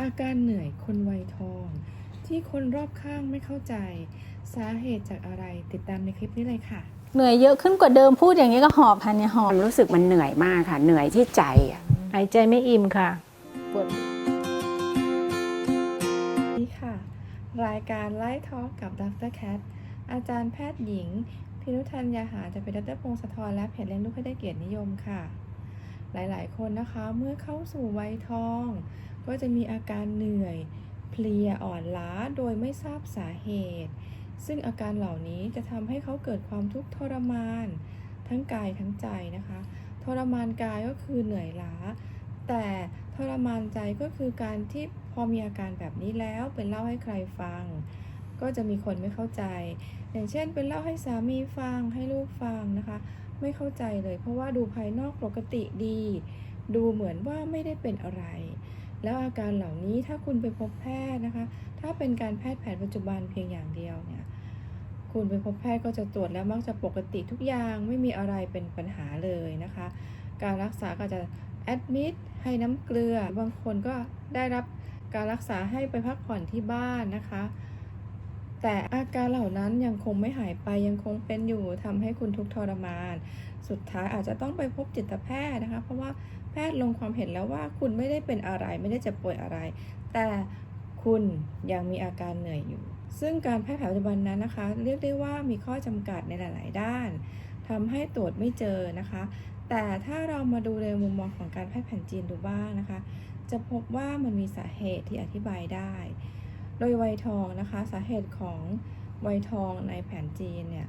อาการเหนื่อยคนวัยทอง ที่คนรอบข้างไม่เข้าใจ สาเหตุจากอะไรติดตามในคลิปนี้เลยค่ะ เหนื่อยเยอะขึ้นกว่าเดิมพูดอย่างนี้ก็หอบค่ะเนี่ยหอคบวามรู้สึกมันเหนื่อยมากค่ะ เหนื่อยที่ใจอะหายใจไม่อิ่มค่ะปวดนี่ค่ะ รายการไล่ทอล์กกับดรแคทอาจารย์แพทย์หญิง พินุทันยาหาจะเป็นดรพงศธรและเพจเลี้ยงลูกให้ได้เกียรตินิยมค่ะ หลายๆ คนนะคะเมื่อเข้าสู่วัยทอง ก็จะมีอาการเหนื่อย เพลียอ่อนล้าโดยไม่ทราบสาเหตุ ซึ่งอาการเหล่านี้จะทำให้เขาเกิดความทุกข์ทรมาน ทั้งกายทั้งใจนะคะ ทรมานกายก็คือเหนื่อยล้า แต่ทรมานใจก็คือการที่พอมีอาการแบบนี้แล้วเป็นเล่าให้ใครฟัง ก็จะมีคนไม่เข้าใจ อย่างเช่น เป็นเล่าให้สามีฟังให้ลูกฟังนะคะ ไม่เข้าใจเลย เพราะว่าดูภายนอกปกติดี ดูเหมือนว่าไม่ได้เป็นอะไร แล้วอาการเหล่านี้ถ้าคุณไปพบแพทย์นะคะ ถ้าเป็นการแพทย์แผนปัจจุบันเพียงอย่างเดียวเนี่ย คุณไปพบแพทย์ก็จะตรวจแล้วมักจะปกติทุกอย่างไม่มีอะไรเป็นปัญหาเลยนะคะ การรักษาก็จะแอดมิดให้น้ำเกลือ บางคนก็ได้รับการรักษาให้ไปพักผ่อนที่บ้านนะคะ แต่อาการเหล่านั้นยังคงไม่หายไปยังคงเป็นอยู่ทำให้คุณทุกข์ทรมาน สุดท้ายอาจจะต้องไปพบจิตแพทย์นะคะ เพราะว่าแพทย์ลงความเห็นแล้วว่าคุณไม่ได้เป็นอะไรไม่ได้เจ็บป่วยอะไร แต่คุณยังมีอาการเหนื่อยอยู่ ซึ่งการแพทย์แผนปัจจุบันนั้นนะคะ เรียกได้ว่ามีข้อจำกัดในหลาย ๆ ด้านทำให้ตรวจไม่เจอนะคะ แต่ถ้าเรามาดูในมุมมองของการแพทย์แผนจีนดูบ้างนะคะ จะพบว่ามันมีสาเหตุที่อธิบายได้ โดยไวยทองนะคะ สาเหตุของไวยทองในแผนจีนเนี่ย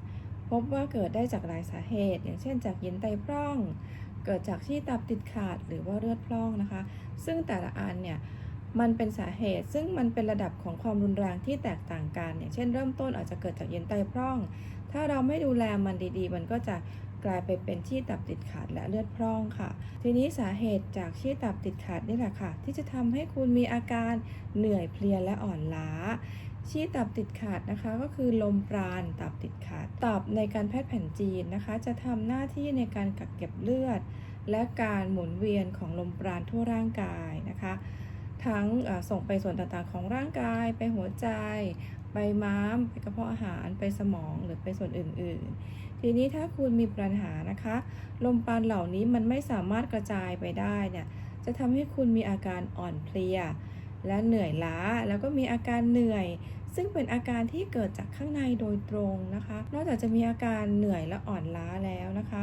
พบว่าเกิดได้จากหลายสาเหตุ อย่างเช่น จากยินไตพร่อง เกิดจากที่ตับติดขาดหรือว่าเลือดพร่องนะคะ ซึ่งแต่ละอันเนี่ยมันเป็นสาเหตุซึ่งมันเป็นระดับของความรุนแรงที่แตกต่างกันอย่างเช่น เริ่มต้นอาจจะเกิดจากเย็นไตพร่อง ถ้าเราไม่ดูแลมันดีๆ มันก็จะกลายไปเป็นที่ตับติดขาดและเลือดพร่องค่ะ ทีนี้สาเหตุจากที่ตับติดขาดนี่แหละค่ะ ที่จะทำให้คุณมีอาการเหนื่อยเพลียและอ่อนล้า ที่ตับติดขาดนะคะ ก็คือลมปราณตับติดขาด ตับในการแพทย์แผนจีนนะคะ จะทำหน้าที่ในการกักเก็บเลือด และการหมุนเวียนของลมปราณทั่วร่างกายนะคะ ทั้งส่งไปส่วนต่างๆของร่างกาย ไปหัวใจ ไปม้าม ไปกระเพาะอาหาร ไปสมองหรือไปส่วนอื่น ๆ ทีนี้ถ้าคุณมีปัญหานะคะ ลมปราณเหล่านี้มันไม่สามารถกระจายไปได้เนี่ยจะทำให้คุณมีอาการอ่อนเพลีย และเหนื่อยล้าแล้วก็มีอาการเหนื่อย ซึ่งเป็นอาการที่เกิดจากข้างในโดยตรงนะคะ นอกจากจะมีอาการเหนื่อยและอ่อนล้าแล้วนะคะ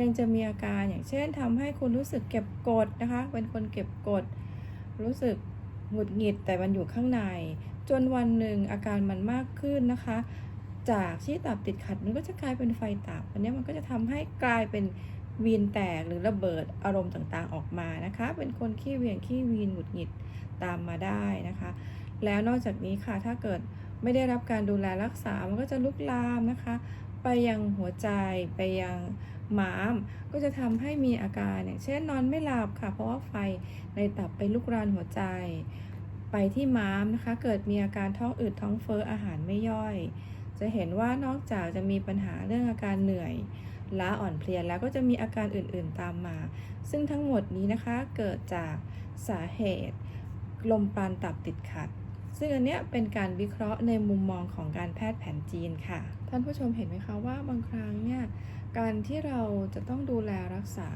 ยังจะมีอาการอย่างเช่นทำให้คุณรู้สึกเก็บกดนะคะ เป็นคนเก็บกด รู้สึกหงุดหงิดแต่มันอยู่ข้างใน จนวันหนึ่งอาการมันมากขึ้นนะคะ จากที่ตับติดขัดมันก็จะกลายเป็นไฟตับอันนี้มันก็จะทำให้กลายเป็นวีนแตกหรือระเบิดอารมณ์ต่างๆออกมานะคะ เป็นคนขี้เวียงขี้วีนหงุดหงิดตามมาได้นะคะ แล้วนอกจากนี้ค่ะถ้าเกิดไม่ได้รับการดูแลรักษา มันก็จะลุกลามนะคะ ไปยังหัวใจไปยังม้าม ก็จะทำให้มีอาการอย่างเช่นนอนไม่หลับค่ะ เพราะว่าไฟในตับไปลุกรานหัวใจ ไปที่ม้ามนะคะ เกิดมีอาการท้องอืดท้องเฟ้ออาหารไม่ย่อย จะเห็นว่านอกจากจะมีปัญหาเรื่องอาการเหนื่อยล้าอ่อนเพลียแล้วก็จะมีอาการอื่นๆตามมา ซึ่งทั้งหมดนี้นะคะเกิดจากสาเหตุลมปราณตับติดขัด ซึ่งอันเนี้ยเป็นการวิเคราะห์ในมุมมองของการแพทย์แผนจีนค่ะ ท่านผู้ชมเห็นไหมคะว่าบางครั้งเนี่ยการที่เราจะต้องดูแลรักษา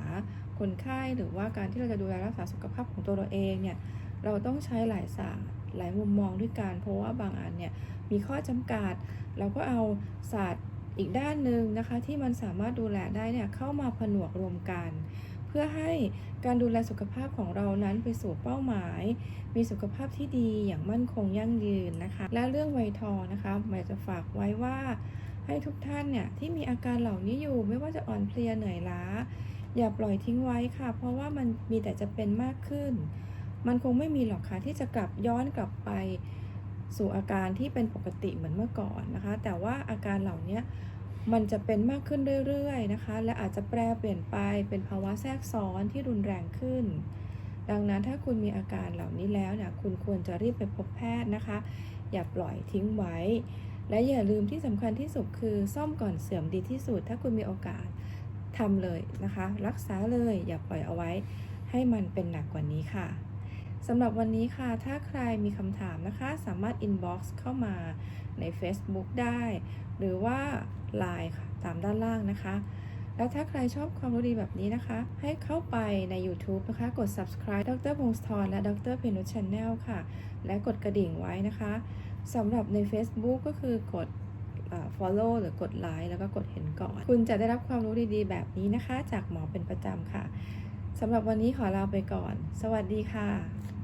คนไข้หรือว่าการที่เราจะดูแลรักษาสุขภาพของตัวเราเองเนี่ยเราต้องใช้หลายศาสตร์หลายมุมมองด้วยกันเพราะว่าบางอันเนี่ยมีข้อจำกัด เราก็เอาศาสตร์อีกด้านหนึ่งนะคะ ที่มันสามารถดูแลได้เนี่ยเข้ามาผนวกรวมกัน พื่อให้การดูแลสุขภาพของเรานั้นไปสู่เป้าหมาย มีสุขภาพที่ดีอย่างมั่นคงยั่งยืนนะคะ และเรื่องไวทองนะคะหมายจะฝากไว้ว่า ให้ทุกท่านเนี่ยที่มีอาการเหล่านี้อยู่ไม่ว่าจะอ่อนเพลียเหนื่อยล้า อย่าปล่อยทิ้งไว้ค่ะ เพราะว่ามันมีแต่จะเป็นมากขึ้น มันคงไม่มีหรอกค่ะที่จะกลับย้อนกลับไปสู่อาการที่เป็นปกติเหมือนเมื่อก่อนนะคะ แต่ว่าอาการเหล่านี้ มันจะเป็นมากขึ้นเรื่อยๆนะคะ และอาจจะแปรเปลี่ยนไปเป็นภาวะแทรกซ้อนที่รุนแรงขึ้น ดังนั้นถ้าคุณมีอาการเหล่านี้แล้วเนี่ยคุณควรจะรีบไปพบแพทย์นะคะ อย่าปล่อยทิ้งไว้ และอย่าลืมที่สำคัญที่สุดคือซ่อมก่อนเสื่อมดีที่สุด ถ้าคุณมีโอกาสทำเลยนะคะ รักษาเลยอย่าปล่อยเอาไว้ ให้มันเป็นหนักกว่านี้ค่ะ สำหรับวันนี้ค่ะ ถ้าใครมีคำถามนะคะ สามารถ inbox เข้ามาใน Facebook ได้ หรือว่า Line ค่ะ ตามด้านล่างนะคะ แล้วถ้าใครชอบความรู้ดีแบบนี้นะคะ ให้เข้าไปใน YouTube นะคะ กด subscribe ดรพงศธรและดรเพนุช Channel ค่ะ และกดกระดิ่งไว้นะคะสำหรับใน Facebook ก็คือกด follow หรือกดไลค์แล้วก็กดเห็นก่อน คุณจะได้รับความรู้ดีๆ แบบนี้นะคะ จากหมอเป็นประจำค่ะ สำหรับวันนี้ขอลาไปก่อน สวัสดีค่ะ